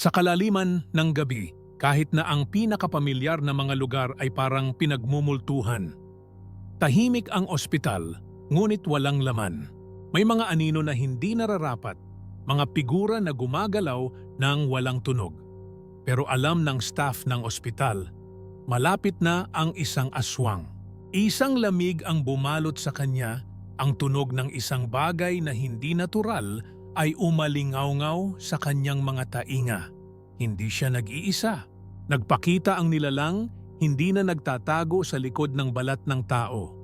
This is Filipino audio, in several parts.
Sa kalaliman ng gabi, kahit na ang pinakapamilyar na mga lugar ay parang pinagmumultuhan. Tahimik ang ospital, ngunit walang laman. May mga anino na hindi nararapat, mga figura na gumagalaw ng walang tunog. Pero alam ng staff ng ospital, malapit na ang isang aswang. Isang lamig ang bumalot sa kanya, ang tunog ng isang bagay na hindi natural ay umalingaw sa kanyang mga tainga. Hindi siya nag-iisa. Nagpakita ang nilalang, hindi na nagtatago sa likod ng balat ng tao.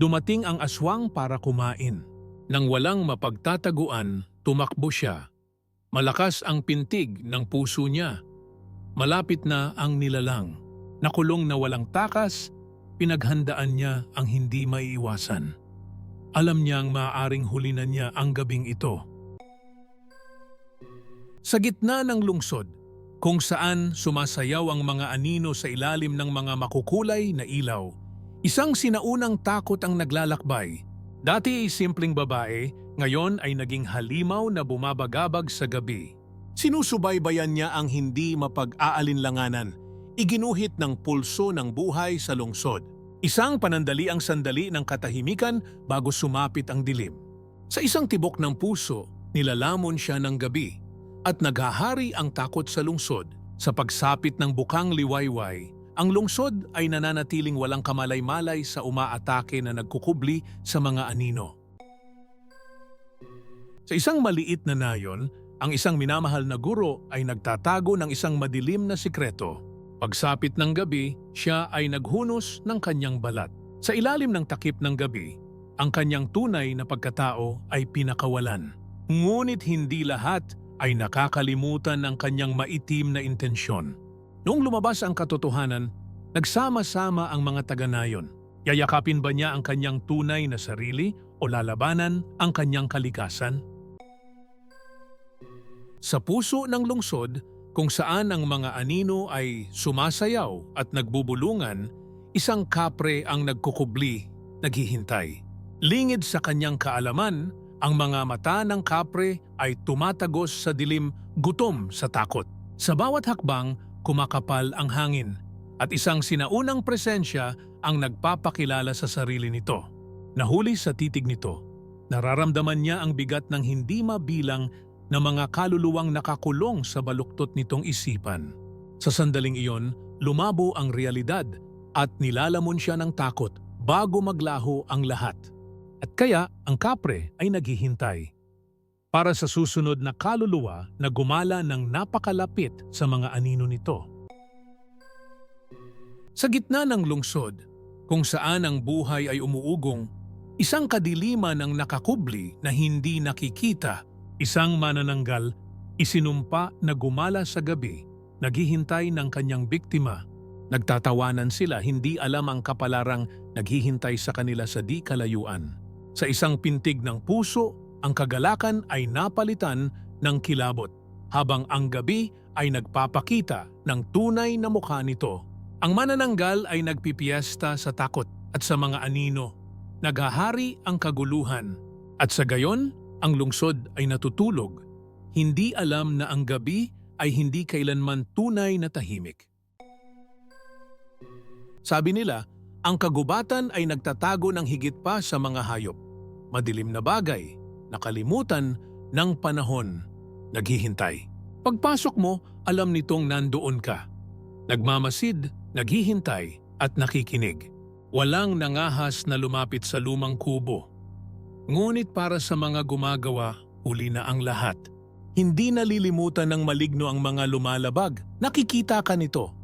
Dumating ang aswang para kumain. Nang walang mapagtataguan, tumakbo siya. Malakas ang pintig ng puso niya. Malapit na ang nilalang. Nakulong na walang takas, pinaghandaan niya ang hindi maiiwasan. Alam niyang maaaring hulinan niya ang gabing ito. Sa gitna ng lungsod, kung saan sumasayaw ang mga anino sa ilalim ng mga makukulay na ilaw, isang sinaunang takot ang naglalakbay. Dati ay simpleng babae, ngayon ay naging halimaw na bumabagabag sa gabi. Sinusubaybayan niya ang hindi mapag-aalinlanganan, iginuhit ng pulso ng buhay sa lungsod. Isang panandali ang sandali ng katahimikan bago sumapit ang dilim. Sa isang tibok ng puso, nilalamon siya ng gabi at naghahari ang takot sa lungsod. Sa pagsapit ng bukang liwayway, ang lungsod ay nananatiling walang kamalay-malay sa umaatake na nagkukubli sa mga anino. Sa isang maliit na nayon, ang isang minamahal na guro ay nagtatago ng isang madilim na sikreto. Pagsapit ng gabi, siya ay naghunos ng kanyang balat. Sa ilalim ng takip ng gabi, ang kanyang tunay na pagkatao ay pinakawalan. Ngunit hindi lahat ay nakakalimutan ang kanyang maitim na intensyon. Noong lumabas ang katotohanan, nagsama-sama ang mga taga-nayon. Yayakapin ba niya ang kanyang tunay na sarili o lalabanan ang kanyang kalikasan? Sa puso ng lungsod, kung saan ang mga anino ay sumasayaw at nagbubulungan, isang kapre ang nagkukubli, naghihintay. Lingid sa kanyang kaalaman, ang mga mata ng kapre ay tumatagos sa dilim gutom sa takot. Sa bawat hakbang, kumakapal ang hangin at isang sinaunang presensya ang nagpapakilala sa sarili nito. Nahuli sa titig nito, nararamdaman niya ang bigat ng hindi mabilang na mga kaluluwang nakakulong sa baluktot nitong isipan. Sa sandaling iyon, lumabo ang realidad at nilalamon siya ng takot bago maglaho ang lahat. At kaya ang kapre ay naghihintay para sa susunod na kaluluwa na gumala ng napakalapit sa mga anino nito. Sa gitna ng lungsod, kung saan ang buhay ay umuugong, isang kadiliman ang nakakubli na hindi nakikita, isang manananggal, isinumpa na gumala sa gabi, naghihintay ng kanyang biktima. Nagtatawanan sila hindi alam ang kapalarang naghihintay sa kanila sa di kalayuan. Sa isang pintig ng puso, ang kagalakan ay napalitan ng kilabot, habang ang gabi ay nagpapakita ng tunay na mukha nito. Ang manananggal ay nagpipiesta sa takot at sa mga anino. Naghahari ang kaguluhan, at sa gayon, ang lungsod ay natutulog. Hindi alam na ang gabi ay hindi kailanman tunay na tahimik. Sabi nila, ang kagubatan ay nagtatago ng higit pa sa mga hayop. Madilim na bagay, nakalimutan ng panahon, naghihintay. Pagpasok mo, alam nitong nandoon ka. Nagmamasid, naghihintay at nakikinig. Walang nangahas na lumapit sa lumang kubo. Ngunit para sa mga gumagawa, uli na ang lahat. Hindi nalilimutan ng maligno ang mga lumalabag. Nakikita ka nito.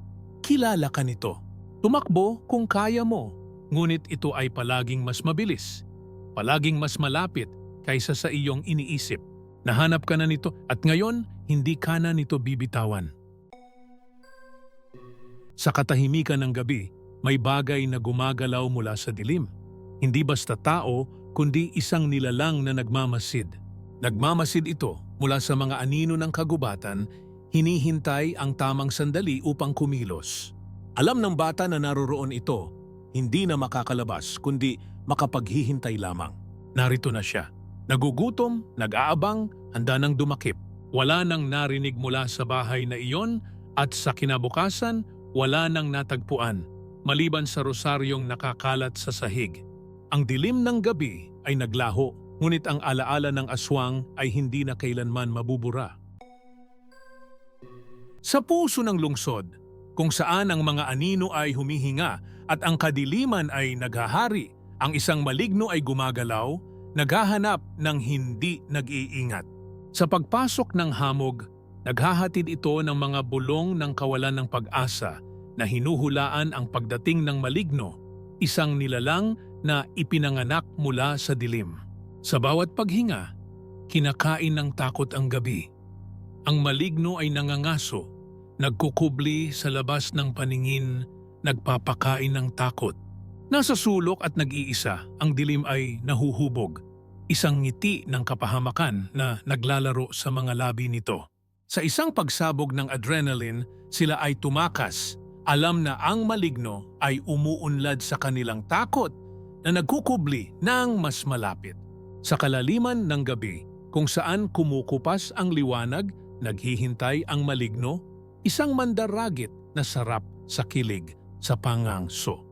Kilala ka nito. Tumakbo kung kaya mo. Ngunit ito ay palaging mas mabilis. Palaging mas malapit kaysa sa iyong iniisip. Nahanap ka na nito at ngayon hindi ka na nito bibitawan. Sa katahimikan ng gabi, may bagay na gumagalaw mula sa dilim. Hindi basta tao, kundi isang nilalang na nagmamasid. Nagmamasid ito mula sa mga anino ng kagubatan, hinihintay ang tamang sandali upang kumilos. Alam ng bata na naroroon ito, hindi na makakalabas kundi makapaghihintay lamang. Narito na siya. Nagugutom, nag-aabang, handa nang dumakip. Wala nang narinig mula sa bahay na iyon at sa kinabukasan, wala nang natagpuan, maliban sa rosaryong nakakalat sa sahig. Ang dilim ng gabi ay naglaho, ngunit ang alaala ng aswang ay hindi na kailanman mabubura. Sa puso ng lungsod, kung saan ang mga anino ay humihinga at ang kadiliman ay naghahari, ang isang maligno ay gumagalaw, naghahanap ng hindi nag-iingat. Sa pagpasok ng hamog, naghahatid ito ng mga bulong ng kawalan ng pag-asa na hinuhulaan ang pagdating ng maligno, isang nilalang na ipinanganak mula sa dilim. Sa bawat paghinga, kinakain ng takot ang gabi. Ang maligno ay nangangaso, nagkukubli sa labas ng paningin, nagpapakain ng takot. Nasa sulok at nag-iisa, ang dilim ay nahuhubog, isang ngiti ng kapahamakan na naglalaro sa mga labi nito. Sa isang pagsabog ng adrenaline, sila ay tumakas, alam na ang maligno ay umuunlad sa kanilang takot na nagkukubli ng mas malapit. Sa kalaliman ng gabi, kung saan kumukupas ang liwanag, naghihintay ang maligno, isang mandaragit na sarap sa kilig sa pangangso.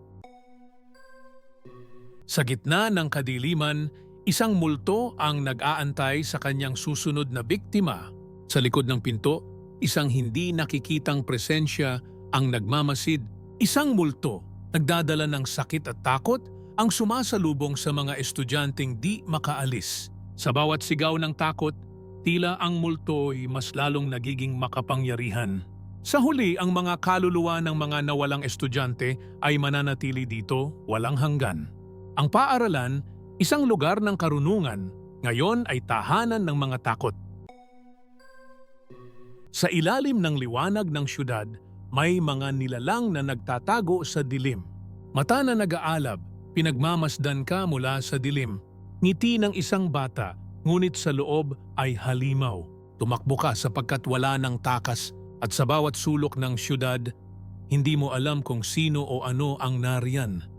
Sa gitna ng kadiliman, isang multo ang nag-aantay sa kanyang susunod na biktima. Sa likod ng pinto, isang hindi nakikitang presensya ang nagmamasid. Isang multo, nagdadala ng sakit at takot, ang sumasalubong sa mga estudyanteng di makaalis. Sa bawat sigaw ng takot, tila ang multo ay mas lalong nagiging makapangyarihan. Sa huli, ang mga kaluluwa ng mga nawalang estudyante ay mananatili dito walang hanggan. Ang paaralan, isang lugar ng karunungan, ngayon ay tahanan ng mga takot. Sa ilalim ng liwanag ng syudad, may mga nilalang na nagtatago sa dilim. Mata na nag-aalab, pinagmamasdan ka mula sa dilim. Ngiti ng isang bata, ngunit sa loob ay halimaw. Tumakbo ka sapagkat wala ng takas at sa bawat sulok ng syudad, hindi mo alam kung sino o ano ang nariyan.